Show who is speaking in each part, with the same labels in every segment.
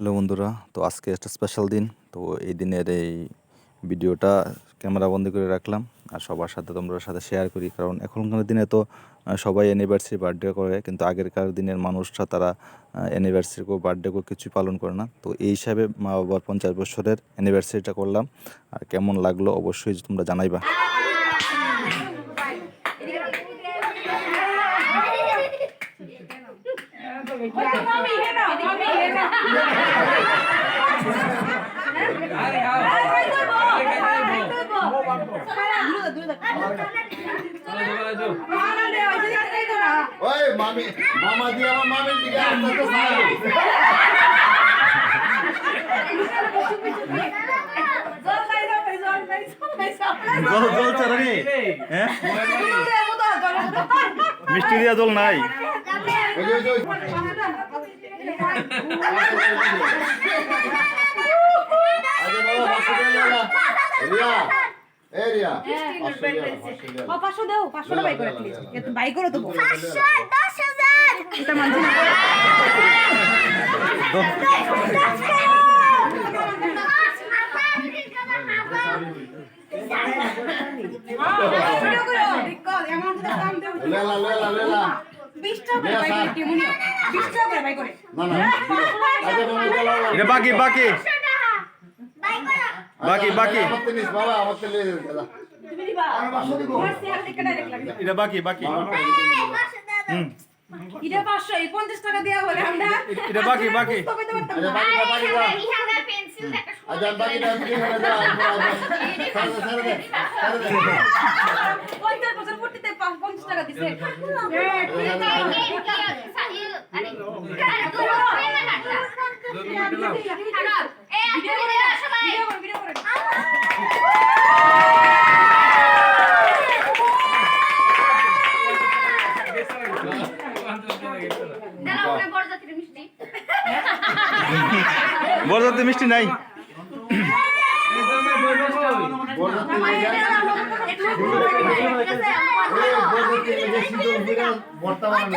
Speaker 1: Hello বন্ধুরা, তো আজকে একটা স্পেশাল দিন, তো এই দিনের এই ভিডিওটা ক্যামেরা বন্দি করে রাখলাম, আর সবার সাথে তোমরা সাথে শেয়ার করি, কারণ এখনকার দিনে তো সবাই অ্যানিভার্সারি বার্থডে করে, কিন্তু আগেরকার দিনের মানুষরা তারা অ্যানিভার্সারি কো বার্থডে কো কিছুই পালন করে না, তো এই হিসাবে মা বাবার পঞ্চাশ বছরের অ্যানিভার্সারিটা করলাম, আর কেমন লাগল অবশ্যই তোমরা জানাইবা।
Speaker 2: ওই মামি মামা দিয়ে আমার মামির দিকে আসতে
Speaker 1: জল জল চারানি হ্যাঁ? মিষ্টি দিয়া জল নাই।
Speaker 2: পাঁচশো পাঁচশো পাঁচশো।
Speaker 3: পাঁচশো দেও পাঁচশোটা বাই করে বাই করে দেবো এটা মানছি না ভিডিও করো কল এমন তো দাম দেব
Speaker 2: লে আলা, লে আলা, লে আলা।
Speaker 3: 20 টাকা করে বাই করে কেমন 20 টাকা করে বাই করে
Speaker 2: না, না। আগে তুমি লে আলা, লে আলা।
Speaker 1: এটা বাকি বাকি। বাকি,
Speaker 2: আচ্ছা,
Speaker 1: বাকি। এটা বাকি। বাকি হুম।
Speaker 3: এটা 500 এই 50 টাকা দেয়া হলে আমরা।
Speaker 1: এটা বাকি,
Speaker 2: আচ্ছা।
Speaker 3: পঞ্চাশ বছর পা- 50 টাকা দিছে
Speaker 1: বরযাত্রী মিষ্টি নাই
Speaker 2: বর্তমানে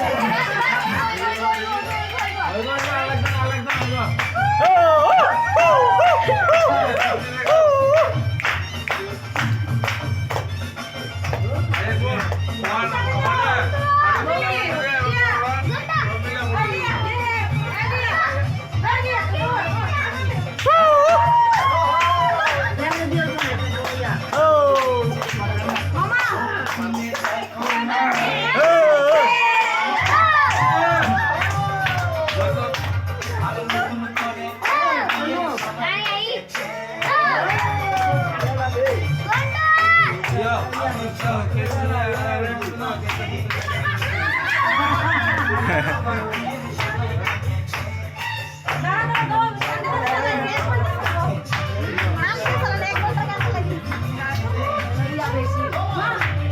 Speaker 2: ハハハハ!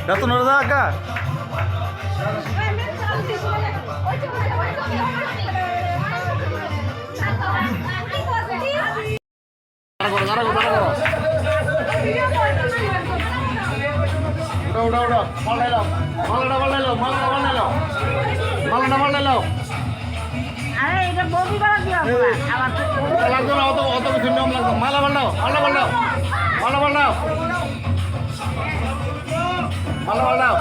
Speaker 1: রতন রদা আকা
Speaker 2: ওটা ওটা মাল নাও মাল নাও মাল নাও মাল নাও পাল্টা পাল্টা লাও
Speaker 3: আরে এটা বমি করা দিও আমার
Speaker 2: লাগবে না অত অত কিছু নিয়ম লাগবে মালা পাল্টাও পাল্টা পাল্টাও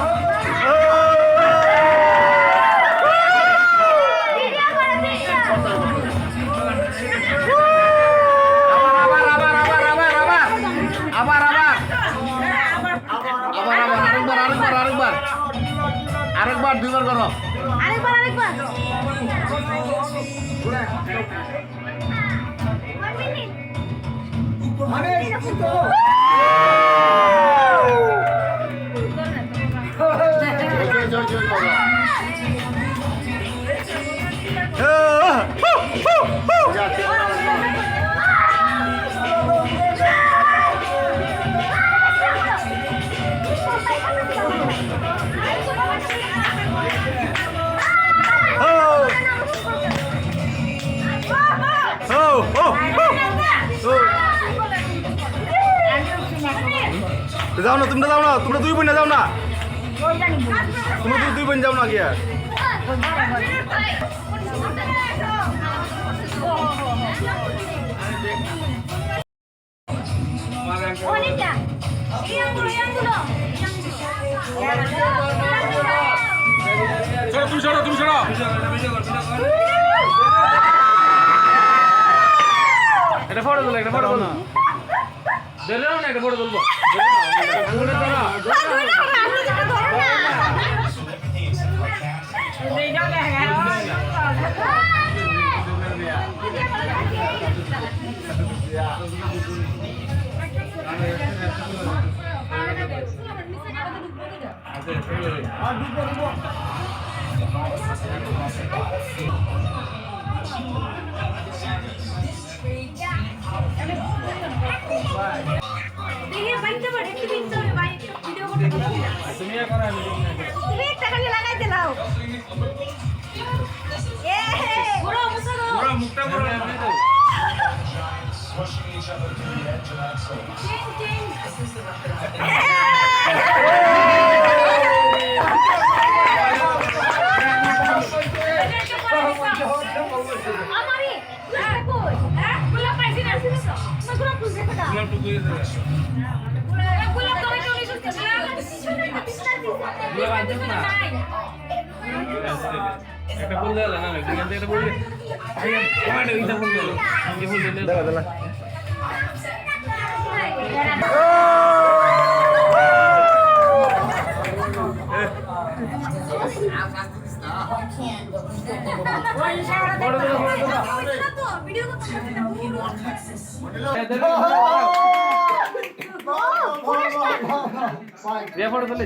Speaker 2: 진짜. 뭐야?
Speaker 1: যাও না তোমরা যাও না তোমরা দুই বোন যাও না। তোমরা দুই দুই বোন যাও না তুমি সরো তুমি সরো
Speaker 4: একটা ফটো তুলো একটা ফটো তুলো। ধরে
Speaker 3: নাও না আর ঢুকবো ঢুকবো each other to the edge
Speaker 4: of excellence. Ding, ding. This is
Speaker 3: the একটা বললে না
Speaker 4: একটা
Speaker 3: বললে
Speaker 4: দাদা দাদা রেকর্ড করলে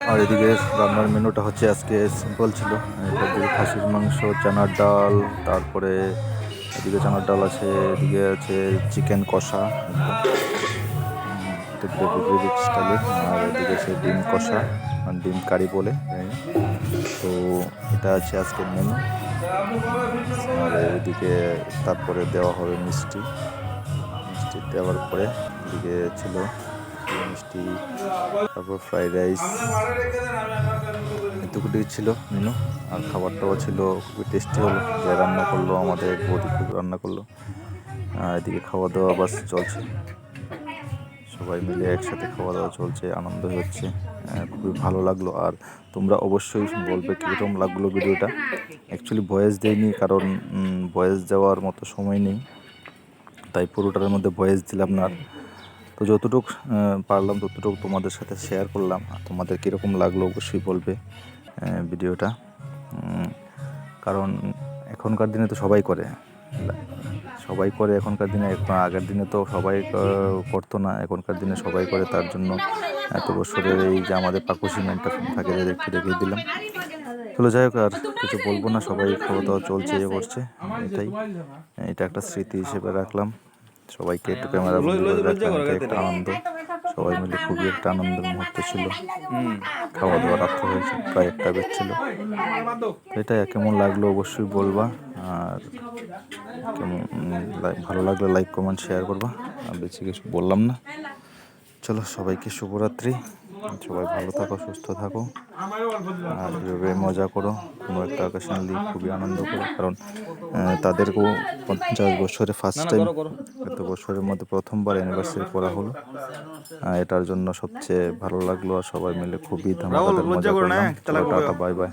Speaker 1: আর এদিকে রান্নার মেনুটা হচ্ছে আজকে সিম্পল ছিল। খাসির মাংস, চানার ডাল, তারপরে এদিকে চানার ডাল আছে, এদিকে আছে চিকেন কষা। স্টাইলে আর এদিকে আছে ডিম কষা ডিম কারি বলে তো এটা আছে আজকের মেনু আর এদিকে তারপরে দেওয়া হবে মিষ্টি। মিষ্টি দেওয়ার পরে এদিকে ছিল মিষ্টি তারপর ফ্রাইড রাইস এতটুকুটি ছিল মেনু আর খাবারটাও ছিল খুবই টেস্টি হলো। যে রান্না করল আমাদের বৌদি খুব রান্না করল। আর এদিকে খাওয়া দাওয়া বাস চলছে। সবাই মিলে একসাথে খাওয়া দাওয়া চলছে আনন্দ হচ্ছে। আহ, খুবই ভালো লাগল। আর তোমরা অবশ্যই বলবে কীরকম লাগল ভিডিওটা। অ্যাকচুয়ালি ভয়েস দেয়নি কারণ ভয়েস দেওয়ার মতো সময় নেই। তাই পুরোটার মধ্যে ভয়েস দিলাম না। তো যতটুক পারলাম, ততটুকু তোমাদের সাথে শেয়ার করলাম। তোমাদের কীরকম লাগল অবশ্যই বলবে ভিডিওটা। কারণ এখনকার দিনে তো সবাই করে। সবাই করে এখনকার দিনে আগের দিনে তো সবাই করতো না। এখনকার দিনে সবাই করে, তার জন্য এত বছরের এই যে আমাদের পাকু সিমেন্টটা থাকে একটু দেখিয়ে দিলাম। চলো যাই হোক, আর কিছু বলব না, সবাই খাওয়া দাওয়া চলছে ইয়ে করছে। এটাই, এটা একটা স্মৃতি হিসেবে রাখলাম। সবাইকে একটু ক্যামেরা একটা আনন্দ সবাই মিলে খুবই একটা আনন্দের মুহূর্ত ছিল খাওয়া দাওয়া রাত্রে হয়েছে প্রায় একটা বেজছিল এটা কেমন লাগল অবশ্যই বলবা আর কেমন ভালো লাগলে লাইক কমেন্ট শেয়ার করবা আর বেশি কিছু বললাম না চলো সবাইকে শুভরাত্রি সবাই ভালো থাকো সুস্থ থাকো। আর এভাবে মজা করো কোনো একটা অকেশনালি খুবই আনন্দ করো। কারণ তাদেরকেও পঞ্চাশ বছরে ফার্স্ট টাইম এত বছরের মধ্যে প্রথমবার অ্যানিভার্সারি করা হলো। এটার জন্য সবচেয়ে ভালো লাগল আর সবাই মিলে খুবই ধন্যবাদ মজা করলাম। Tata bye bye